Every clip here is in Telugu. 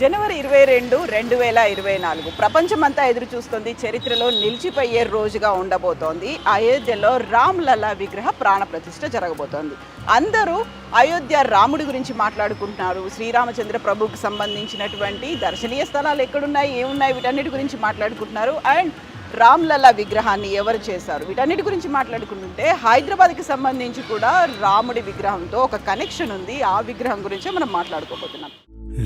జనవరి ఇరవై రెండు రెండు వేల ఇరవై నాలుగు. ప్రపంచమంతా ఎదురు చూస్తుంది చరిత్రలో నిలిచిపోయే రోజుగా ఉండబోతోంది. అయోధ్యలో రామ్ లలా విగ్రహ ప్రాణ ప్రతిష్ఠ జరగబోతోంది. అందరూ అయోధ్య రాముడి గురించి మాట్లాడుకుంటున్నారు. శ్రీరామచంద్ర ప్రభుకి సంబంధించినటువంటి దర్శనీయ స్థలాలు ఎక్కడున్నాయి ఏమున్నాయి వీటన్నిటి గురించి మాట్లాడుకుంటున్నారు. అండ్ రామ్లల్లా విగ్రహాన్ని ఎవరు చేశారు? వీటన్నిటి గురించి మాట్లాడుకుంటుంటే హైదరాబాద్కి సంబంధించి కూడా రాముడి విగ్రహంతో ఒక కనెక్షన్ ఉంది. ఆ విగ్రహం గురించి మనం మాట్లాడుకోబోతున్నాం.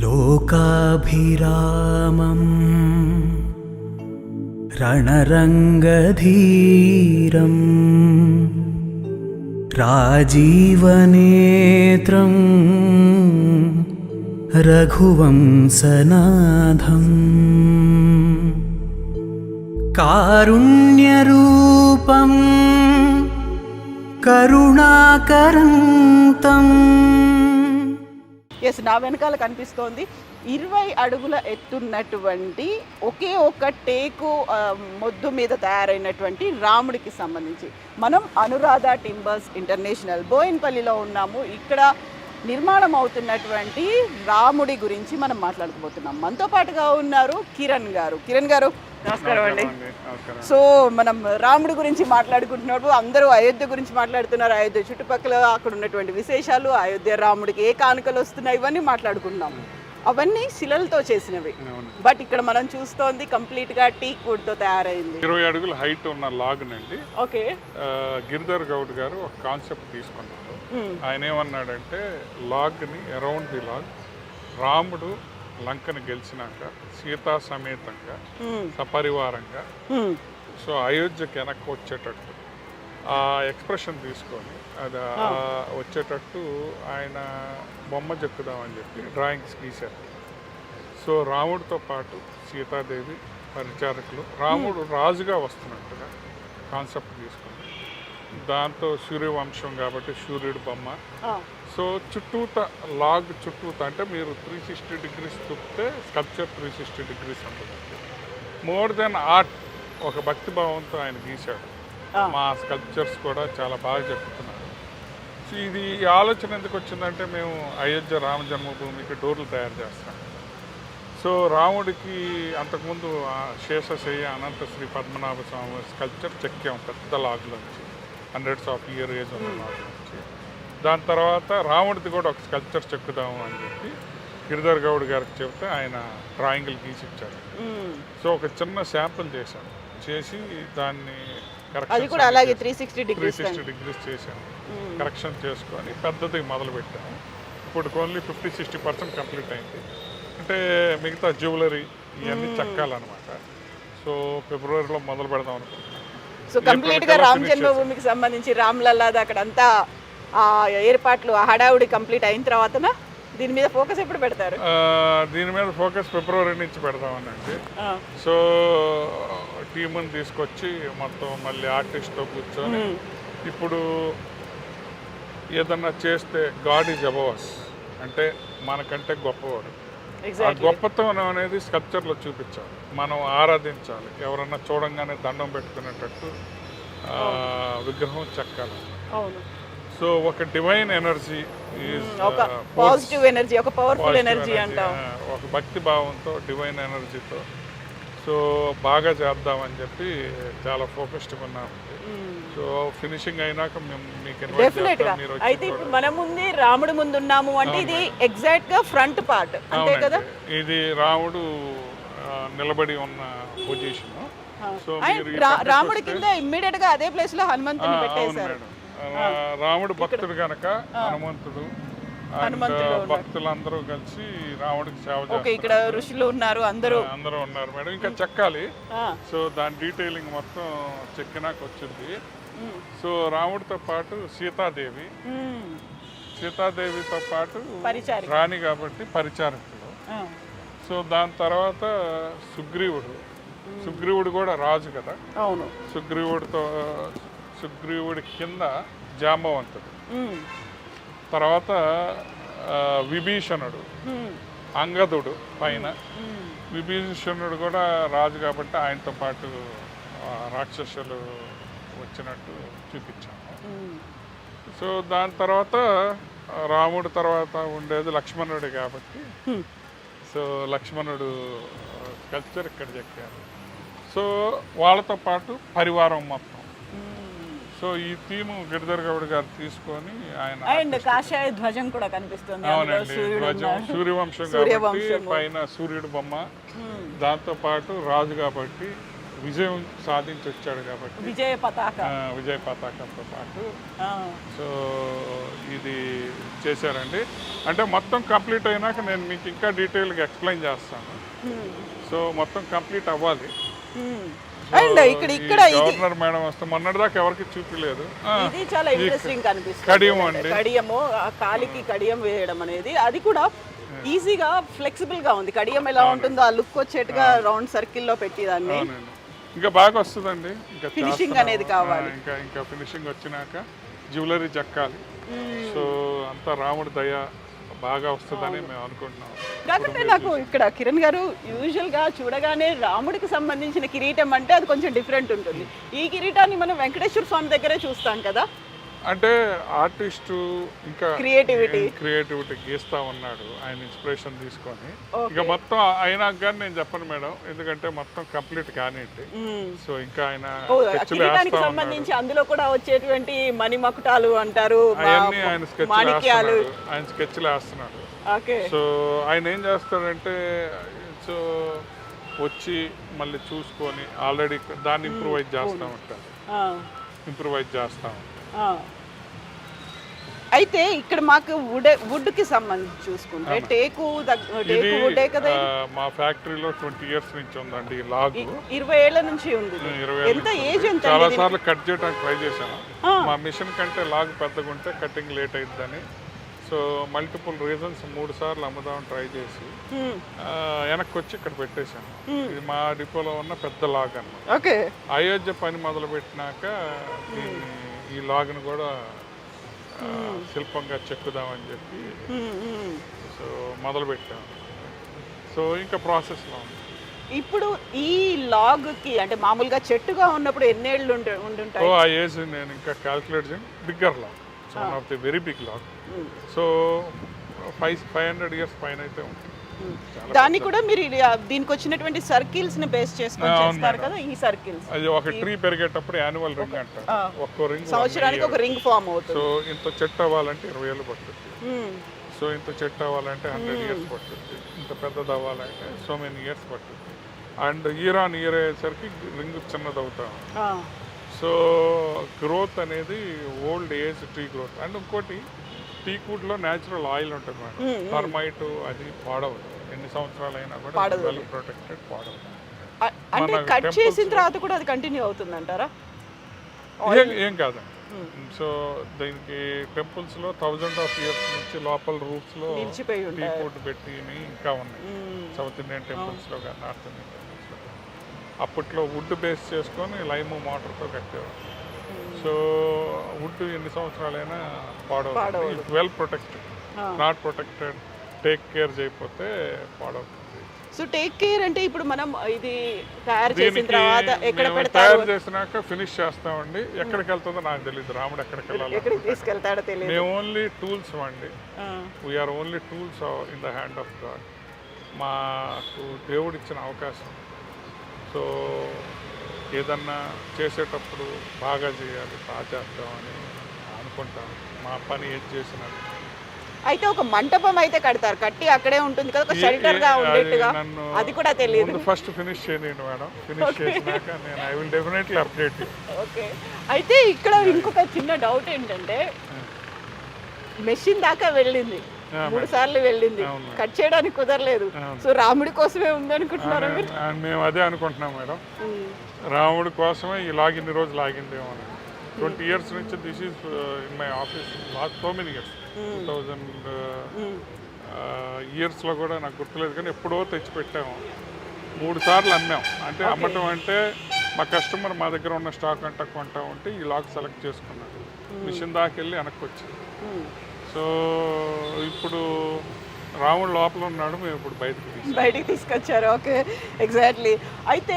లోకాభిరామం రణరంగధీరం రాజీవనేత్రం రఘువంశనాథం कारुण्यरूपम् करुणाकरन्तम् ఎస్ నా వెనకాల కనిపిస్తోంది ఇరవై అడుగుల ఎత్తున్నటువంటి ఒకే ఒక్క టేకు ఆ, మొద్దు మీద తయారైనటువంటి రాముడికి సంబంధించి మనం అనురాధ టింబర్స్ ఇంటర్నేషనల్ బోయిన్పల్లిలో ఉన్నాము ఇక్కడ నిర్మాణం అవుతున్నటువంటి రాముడి గురించి మనం మాట్లాడుకోబోతున్నాం మనతో పాటుగా ఉన్నారు కిరణ్ గారు కిరణ్ గారు నమస్కారం అండి. సో మనం రాముడి గురించి మాట్లాడుకుంటున్నప్పుడు అందరూ అయోధ్య గురించి మాట్లాడుతున్నారు. అయోధ్య చుట్టుపక్కల అక్కడ ఉన్నటువంటి విశేషాలు అయోధ్య రాముడికి ఏ కానుకలు వస్తున్నాయి ఇవన్నీ మాట్లాడుకుంటున్నాం అవన్నీ శిలలతో చేసినవి. బట్ ఇక్కడ మనం చూస్తోంది కంప్లీట్గా టీక్ వుడ్తో తయారైంది. ఇరవై అడుగుల హైట్ ఉన్న లాగ్ నండి ఓకే గిరిధర్ గౌడ్ గారు ఒక కాన్సెప్ట్ తీసుకున్నారు. ఆయన ఏమన్నాడంటే లాగ్ని అరౌండ్ ది లాగ్ రాముడు లంకను గెలిచినాక సీతా సమేతంగా సపరివారంగా సో అయోధ్యకి వెనక్కి వచ్చేటట్టు. ఆ ఎక్స్ప్రెషన్ తీసుకొని అది వచ్చేటట్టు ఆయన బొమ్మ చెక్కుదామని చెప్పి డ్రాయింగ్స్ గీశారు. సో రాముడితో పాటు సీతాదేవి పరిచారకులు రాముడు రాజుగా వస్తున్నట్టుగా కాన్సెప్ట్ తీసుకుంది దాంతో సూర్యవంశం కాబట్టి సూర్యుడు బొమ్మ. సో చుట్టూత లాగ్ చుట్టూత అంటే మీరు త్రీ సిక్స్టీ డిగ్రీస్ చుట్టే స్కల్ప్చర్ త్రీ సిక్స్టీ డిగ్రీస్ ఉంటుంది. మోర్ దెన్ ఆర్ట్ ఒక భక్తి భావంతో ఆయన గీశాడు. మా స్కల్ప్చర్స్ కూడా చాలా బాగా చెప్తున్నారు. సో ఇది ఆలోచన ఎందుకు వచ్చిందంటే మేము అయోధ్య రామ జన్మభూమికి డోర్లు తయారు చేస్తాం. సో రాముడికి అంతకుముందు శేషశయ్య అనంత శ్రీ పద్మనాభ స్వామి స్కల్ప్చర్ చెక్కాం పెద్ద లాగ్లోంచి హండ్రెడ్స్ ఆఫ్ ఇయర్ ఏజ్ ఉన్న లాగ్లోంచి దాని తర్వాత రాముడిది కూడా ఒక స్కల్ప్చర్ చెక్కుదాము అని చెప్పి గిరిధర్ గౌడ్ గారికి చెప్తే ఆయన డ్రాయింగ్లు గీసిచ్చారు సో ఒక చిన్న శాంపుల్ చేశాను. చేసి దాన్ని అది కూడా అలాగే three sixty degrees sixty degrees చేశాను. కరెక్షన్ చేసుకొని పెద్దది మొదలు పెట్టాము ఇప్పుడు only fifty sixty percent complete అయింది. అంటే మిగతా జ్యువెలరీ ఇవన్నీ చెక్కాలన్నమాట. సో ఫిబ్రవరిలో మొదలు పెడదాం అనుకుంటున్నాం సో కంప్లీట్గా రామ్ జన్మభూమికి సంబంధించి రామ్ లల్లాది అక్కడ అంతా ఆ ఏర్పాట్లు ఆ హడావుడి కంప్లీట్ అయిన తర్వాతన దీని మీద ఫోకస్ ఎప్పుడు పెడతారు? దీని మీద ఫోకస్ ఫిబ్రవరి నుంచి పెడదామనండి. ఆ, సో టీముని తీసుకొచ్చి మొత్తం మళ్ళీ ఆర్టిస్ట్తో కూర్చొని ఇప్పుడు ఏదన్నా చేస్తే గాడ్ ఈజ్ అబవర్స్ అంటే మనకంటే గొప్పవాడు. ఆ. గొప్పతనం అనేది స్కల్ప్చర్లో చూపించాలి. మనం ఆరాధించాలి. ఎవరన్నా చూడంగానే దండం పెట్టుకునేటట్టు విగ్రహం చెక్కాలి. సో ఒక డివైన్ ఎనర్జీ ఒక పాజిటివ్ ఎనర్జీ ఒక పవర్ఫుల్ ఎనర్జీ అంటాం. ఒక భక్తి భావంతో డివైన్ ఎనర్జీతో సో బాగా చేద్దామని చెప్పి చాలా ఫోకస్డ్గా ఉన్నాం సో ఫినిషింగ్ అయినాక మేము మీకు డెఫినెట్గా. అయితే ఇప్పుడు మన ముందే రాముడి ముందు ఉన్నాము అంటే ఇది ఎగ్జాక్ట్గా ఫ్రంట్ పార్ట్ అంతే కదా. ఇది రాముడు నిలబడి ఉన్న పొజిషన్ సో రాముడి కింద ఇమ్మీడియట్గా అదే ప్లేస్లో హనుమంతుని పెట్టేశారు. రాముడు భక్తుడు కనుక హనుమంతుడు భక్తులందరూ కలిసి రాముడికి సేవ ఓకే ఇక్కడ ఋషులు ఉన్నారు అందరూ. అందరూ ఉన్నారు మేడం. ఇంకా చెక్కాలి. సో దాని డీటెయిలింగ్ మొత్తం చెక్కినాక వచ్చింది. సో రాముడితో పాటు సీతాదేవి. సీతాదేవితో పాటు. రాణి కాబట్టి పరిచారకులు ఆ, సో దాని తర్వాత సుగ్రీవుడు సుగ్రీవుడు కూడా రాజు కదా అవును సుగ్రీవుడితో సుగ్రీవుడి కింద జాంబవంతుడు. తర్వాత విభీషణుడు. అంగదుడు పైన. విభీషణుడు కూడా రాజు కాబట్టి ఆయనతో పాటు రాక్షసులు వచ్చినట్టు చూపించాము మ్మ్. సో దాని తర్వాత రాముడు తర్వాత ఉండేది లక్ష్మణుడు కాబట్టి Hmm. సో లక్ష్మణుడు కల్చర్ ఇక్కడ చెక్కారు సో వాళ్ళతో పాటు పరివారం మొత్తం సో ఈ థీము గిరిధర్ గౌడ్ గారు తీసుకొని ఆయన అండ్ కాషాయ ధ్వజం కూడా కనిపిస్తుంది అవునండి ధ్వజం. సూర్యవంశం కాబట్టి. పైన సూర్యుడు బొమ్మ Hmm. దాంతో పాటు రాజు కాబట్టి విజయం సాధించి వచ్చాడు కాబట్టి. విజయ పతాక. విజయ పతాకంతో పాటు. సో ఇది చేశారండి. అంటే మొత్తం కంప్లీట్ అయినాక నేను మీకు ఇంకా డీటెయిల్గా ఎక్స్ప్లెయిన్ చేస్తాను. Hmm. సో మొత్తం కంప్లీట్ అవ్వాలి. Hmm. ఇక్కడ ఇక్కడ గవర్నర్ మేడం వస్తే మొన్నటిదాకా ఎవరికి చూపించలేదు ఆ, ఇది చాలా ఇంట్రెస్టింగ్ కనిపిస్తుంది కడియం అండి. కడియము ఆ కాలికి కడియం వేయడం అనేది అది కూడా ఈజీగా ఫ్లెక్సిబుల్గా ఉంది. కడియం ఎలా ఉంటుందో ఆ లుక్ వచ్చేట్టుగా రౌండ్ సర్కిల్లో పెట్టి దాన్ని అవునండి. ఇంకా బాగా వస్తుందండి ఇంకా చేస్తున్నాము. అనేది కావాలి. ఇంకా ఇంకా ఫినిషింగ్ వచ్చినాక జ్యువెలరీ చెక్కాలి. సో అంతా రాముడి దయ బాగా వస్తుందని మేము అనుకుంటున్నాం కాకపోతే నాకు ఇక్కడ కిరణ్ గారు యూజువల్గా చూడగానే రాముడికి సంబంధించిన కిరీటం అంటే అది కొంచెం డిఫరెంట్ ఉంటుంది ఈ కిరీటాన్ని మనం వెంకటేశ్వర స్వామి దగ్గరే చూస్తాం కదా అంటే ఆర్టిస్టు ఇంకా Creativity. క్రియేటివిటీ గీస్తా ఉన్నాడు ఆయన ఇన్స్పిరేషన్ తీసుకొని. ఇక మొత్తం అయినా కానీ నేను చెప్పను మేడం ఎందుకంటే మొత్తం కంప్లీట్ కానివ్వండి. సో ఇంకా ఆయన కిరీటానికి సంబంధించి అందులో కూడా వచ్చేటువంటి మణిమకుటాలు అంటారు అవన్నీ ఆయన స్కెచ్ ఆయన స్కెచ్లు వేస్తున్నాడు. సో ఆయన ఏం చేస్తాడంటే సో వచ్చి మళ్ళీ చూసుకొని ఆల్రెడీ దాన్ని ఇంప్రూవైజ్ చేస్తూ ఉంటాడు. ఇంప్రూవైజ్ చేస్తూ ఉంటాడు. అయితే ఇక్కడ మాకు వుడ్ వుడ్కి సంబంధించి చూసుకుంటే టేకు టేకు వుడే కదా మా ఫ్యాక్టరీలో ట్వంటీ ఇయర్స్ నుంచి ఉందండి లాగు. ఇరవై ఏళ్ళ నుంచి ఉంది. ఎంత ఏజ్ ఎంత చాలా? సార్లు కట్ చేయడానికి ట్రై చేశాను. మా మిషన్ కంటే లాగ్ పెద్దగా ఉంటే కటింగ్ లేట్ అయిద్దని. సో మల్టిపుల్ రీజన్స్ మూడు సార్లు అమ్ముదామని ట్రై చేసి వెనక్కి వచ్చి ఇక్కడ పెట్టేశాను. ఇది మా డిపోలో ఉన్న పెద్ద లాగ్ అన్నమాట ఓకే. అయోధ్య పని మొదలు పెట్టినాక దీన్ని ఈ లాగ్ను కూడా శిల్పంగా చెక్కుదామని చెప్పి. సో మొదలు పెట్టాం సో ఇంకా ప్రాసెస్లో ఉంది. ఇప్పుడు ఈ లాగ్కి అంటే మామూలుగా చెట్టుగా ఉన్నప్పుడు ఎన్నేళ్ళు ఉండుంటాయి? ఆ ఏజ్ నేను ఇంకా క్యాల్కులేట్ చేయను. Bigger log. So one of the very big log. So five five hundred years పైన అయితే ఉంటుంది. దాన్ని కూడా మీరు దీనికి వచ్చినటువంటి సర్కిల్స్ని బేస్ చేసుకొని చేస్తారు. కదా ఈ సర్కిల్స్. అది ఒక ట్రీ పెరిగేటప్పుడు యాన్యువల్ రింగ్ అంటారు. ఆ. ఒక్కో రింగ్ సంవత్సరానికి ఒక రింగ్ ఫామ్ అవుతుంది. సో ఇంత చెట్టు అవ్వాలంటే ఇరవై ఏళ్ళు పడుతుంది. సో ఇంత చెట్టు అవ్వాలంటే హండ్రెడ్ ఇయర్స్ పడుతుంది ఇంత పెద్దది అవ్వాలంటే సో మెనీ ఇయర్స్ పడుతుంది అండ్ ఇయర్ ఆన్ ఇయర్ అయ్యేసరికి రింగ్ చిన్నది అవుతా. సో గ్రోత్ అనేది old age tree growth. And ఇంకోటి టీక్వుడ్లో న్యాచురల్ ఆయిల్ ఉంటుంది మేడం. టర్మైట్ అది పాడవదు. ఎన్ని సంవత్సరాలు అయినా కూడా వెల్ ప్రొటెక్టెడ్ పాడవదు. అ- అంటే కట్ చేసిన తర్వాత కూడా అది కంటిన్యూ అవుతుంది అంటారా ఏం ఏం కాదండి. సో దీనికి టెంపుల్స్లో థౌజండ్ ఆఫ్ ఇయర్స్ నుంచి లోపల రూట్స్లో నిలిచిపోయి టీ ఫుడ్ పెట్టి ఇంకా ఉన్నాయి. సౌత్ ఇండియన్ టెంపుల్స్లో కానీ నార్త్ ఇండియన్ టెంపుల్స్లో అప్పట్లో వుడ్ బేస్ చేసుకొని లైమ్ వాటర్తో కట్టేవారు. సో వుడ్ ఎన్ని సంవత్సరాలైనా పాడవుతుంది. Well protected. Not protected take care చేయకపోతే పాడవుతుంది. సో టేక్ కేర్ అంటే ఇప్పుడు మనం ఇది తయారు చేసిన తర్వాత ఎక్కడ తయారు చేసినాక ఫినిష్ చేస్తామండి. ఎక్కడికి వెళ్తుందో నాకు తెలియదు రాముడు ఎక్కడికి వెళ్ళాలి ఎక్కడికి తీసుకెళ్తాడో తెలియదు మేము ఓన్లీ టూల్స్ అండి. We are only tools in the hand of God మాకు దేవుడు ఇచ్చిన అవకాశం. సో ఏదన్నా చేసేటప్పుడు బాగా చేయాలి బాగా చేద్దామని అనుకుంటాం. మా పని ఏది చేసినా అయితే ఒక మంటపం అయితే కడతారు కట్టి అక్కడే ఉంటుంది కదా ఒక షెల్టర్గా ఏ- ఉండేట్టుగా. అది కూడా తెలియదు ఫస్ట్ ఫినిష్ చేయండి మేడం. ఫినిష్ చేసినాక నేను I will definitely update okay అయితే ఇక్కడ ఇంకొక చిన్న డౌట్ ఏంటంటే మెషిన్ దాకా వెళ్ళింది. మూడు సార్లు వెళ్ళింది. కట్ చేయడానికి కుదరలేదు. సో రాముడి కోసమే ఉంది అనుకుంటున్నారా మీరు? మేము అదే అనుకుంటున్నాం మేడం. రాముడి కోసమే ఈ లాగిన్ని రోజు లాగిందేమో ట్వంటీ ఇయర్స్ నుంచి this is in my office last so many years two thousand. ఇయర్స్లో కూడా నాకు గుర్తులేదు కానీ ఎప్పుడో తెచ్చి పెట్టాము మూడు సార్లు అమ్మాం. అంటే అమ్మటం అంటే మా కస్టమర్ మా దగ్గర ఉన్న స్టాక్ అంతా కొంటా ఉంటే ఈ లాక్ సెలెక్ట్ చేసుకున్నాడు. మిషన్ దాకా వెళ్ళి వెనక్కి వచ్చింది. సో ఇప్పుడు రాముడు లోపల ఉన్నాడు మేము ఇప్పుడు బయటకు బయటికి తీసుకొచ్చారు ఓకే ఎగ్జాక్ట్లీ. అయితే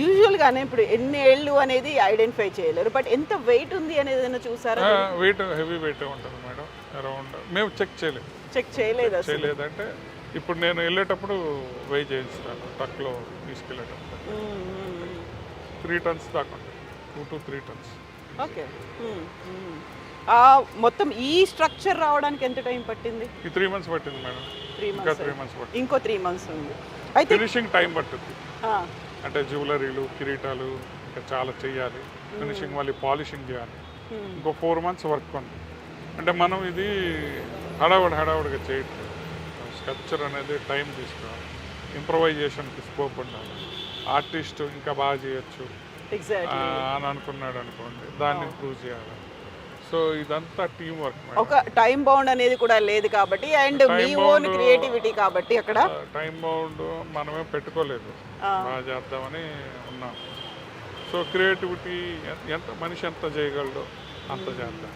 యూజువల్గానే ఇప్పుడు ఎన్ని ఏళ్ళు అనేది ఐడెంటిఫై చేయలేరు బట్ ఎంత వెయిట్ ఉంది అనేది ఏదైనా చూసారా? వెయిట్ హెవీ వెయిట్ ఉంటుంది మేడం అరౌండ్ మేము చెక్ చేయలేదు. చెక్ చేయలేదు చేయలేదంటే ఇప్పుడు నేను వెళ్ళేటప్పుడు వెయి చేయిస్తాను ట్రక్లో తీసుకెళ్ళేటప్పుడు. త్రీ టన్స్ దాకా two to three tons. Okay మొత్తం ఈ స్ట్రక్చర్ రావడానికి ఎంత టైం పట్టింది? త్రీ మంత్స్ పట్టింది మేడం. త్రీ ఇంకా మంత్స్ త్రీ మంత్స్ పట్టింది. ఇంకో త్రీ మంత్స్ ఉంది. అయితే ఫినిషింగ్ టైం పట్టుద్ది. అంటే జ్యువెలరీలు కిరీటాలు ఇంకా చాలా చేయాలి ఫినిషింగ్ మళ్ళీ పాలిషింగ్ చేయాలి. Hmm. ఇంకో ఫోర్ మంత్స్ వర్క్ ఉంది. అంటే మనం ఇది హడావుడి హడావుడిగా చేయట్లేదు. స్ట్రక్చర్ అనేది టైం తీసుకోవాలి. ఇంప్రవైజేషన్కి స్కోప్ ఉండాలి. ఆర్టిస్ట్ ఇంకా బాగా చేయొచ్చు. అని అనుకున్నాడు అనుకోండి. దాన్ని ఇంప్రూవ్ చేయాలి. సో ఇదంతా టీం వర్క్ ఒక టైం బౌండ్ అనేది కూడా లేదు కాబట్టి అండ్ మీ ఓన్ క్రియేటివిటీ కాబట్టి అక్కడ. టైం బౌండ్ మనమే పెట్టుకోలేదు. బాగా చేద్దామని ఉన్నాం. సో క్రియేటివిటీ ఎంత మనిషి ఎంత చేయగలడో అంత చేద్దాం.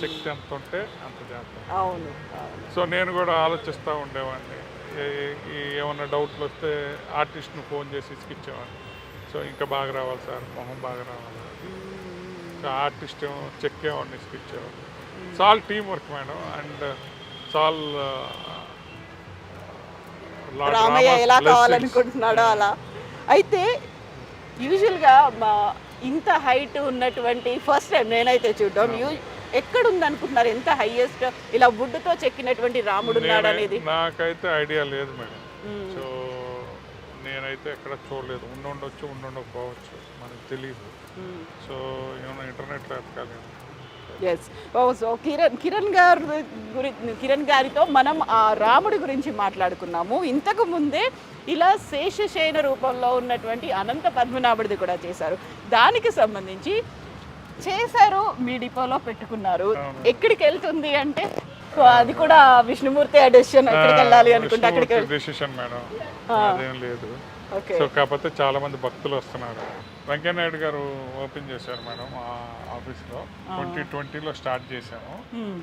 శక్తి ఎంత ఉంటే అంత చేద్దాం. అవును సో నేను కూడా ఆలోచిస్తూ ఉండేవాడిని. ఏమన్నా డౌట్లు వస్తే ఆర్టిస్ట్ను ఫోన్ చేసి ఇసుకిచ్చేవాడిని. సో ఇంకా బాగా రావాలి సార్ మొహం బాగా రావాలి. ఆర్టిస్ట్ ఏమో చెక్ ఏమన్నా ఇసుకిచ్చేవాడు చాలు టీం వర్క్ మేడం. అండ్ చాలు రామయ్య ఎలా కావాలనుకుంటున్నాడో అలా. అయితే యూజువల్గా మా ఇంత హైట్ ఉన్నటువంటి ఫస్ట్ టైం నేనైతే చూడడం యూ ఎక్కడ ఉంది అనుకుంటున్నారు ఎంత హైయెస్ట్ ఇలా వుడ్తో చెక్కినటువంటి రాముడు ఉన్నాడు అనేది నాకైతే ఐడియా లేదు మేడం. సో నేనైతే ఎక్కడ చూడలేదు. ఉండుండొచ్చు ఉండుండకపోవచ్చు. మనకు తెలియదు సో ఏమైనా ఇంటర్నెట్లో ఎతకాలి yes oh so Kiran Kiran గారు గురి కిరణ్ గారితో మనం ఆ రాముడి గురించి మాట్లాడుకున్నాము. ఇంతకు ముందే ఇలా శేషశయన రూపంలో ఉన్నటువంటి అనంత పద్మనాభుడిది కూడా చేశారు. దానికి సంబంధించి చేశారు మీ డిపోలో పెట్టుకున్నారు. ఎక్కడికి వెళ్తుంది అంటే అది కూడా విష్ణుమూర్తి అడిషన్ ఎక్కడికి వెళ్ళాలి అనుకుంటే అక్కడికి డెసిషన్ మేడం. లేదు. సో కాకపోతే చాలా మంది భక్తులు వస్తున్నారు. వెంకయ్యనాయుడు గారు ఓపెన్ చేశారు మేడం ఆ ఆఫీస్లో. ట్వంటీ ట్వంటీలో స్టార్ట్ చేశాము. Hmm.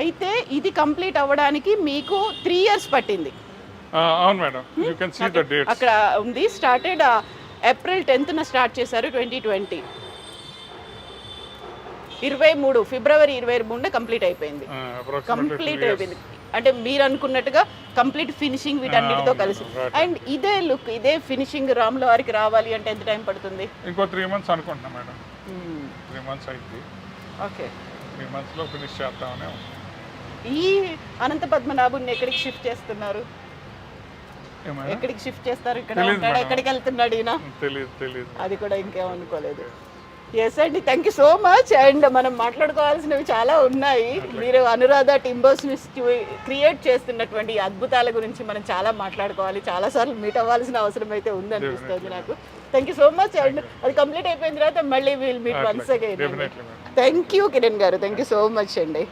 అయితే ఇది కంప్లీట్ అవ్వడానికి మీకు త్రీ ఇయర్స్ పట్టింది. అవును madam. You can see the dates అక్కడ ఉంది. స్టార్టెడ్ ఏప్రిల్ టెన్త్న స్టార్ట్ చేశారు ట్వంటీ ట్వంటీ. ఇరవై మూడు ఫిబ్రవరి ఇరవై మూడున కంప్లీట్ అయిపోయింది. కంప్లీట్ అయిపోయింది. అంటే మీరు అనుకున్నట్టుగా కంప్లీట్ ఫినిషింగ్ వీటన్నిటితో కలిసి. అండ్ ఇదే లుక్ ఇదే ఫినిషింగ్ రాముల వారికి రావాలి అంటే ఎంత టైం పడుతుంది? ఇంకో త్రీ మంత్స్ అనుకుంటున్నా మేడం. త్రీ మంత్స్ అయింది. ఓకే త్రీ మంత్స్లో ఫినిష్ ఉంది. ఈ అనంత పద్మనాభుని ఎక్కడికి షిఫ్ట్ చేస్తున్నారు? ఎక్కడికి షిఫ్ట్ చేస్తారు? ఇక్కడ ఉంటాడు. ఎక్కడికి వెళ్తున్నాడు ఈయన? తెలియదు తెలియదు అది కూడా ఇంకేం అనుకోలేదు. ఎస్ అండి. Thank you so much and మనం మాట్లాడుకోవాల్సినవి చాలా ఉన్నాయి. మీరు అనురాధ టింబర్స్ని క్రియేట్ చేస్తున్నటువంటి అద్భుతాల గురించి మనం చాలా మాట్లాడుకోవాలి. చాలాసార్లు మీట్ అవ్వాల్సిన అవసరం అయితే ఉందనిపిస్తుంది నాకు. Thank you so much and అది కంప్లీట్ అయిపోయిన తర్వాత మళ్ళీ will meet once again thank you Kiran గారు. థ్యాంక్ యూ సో మచ్ అండి.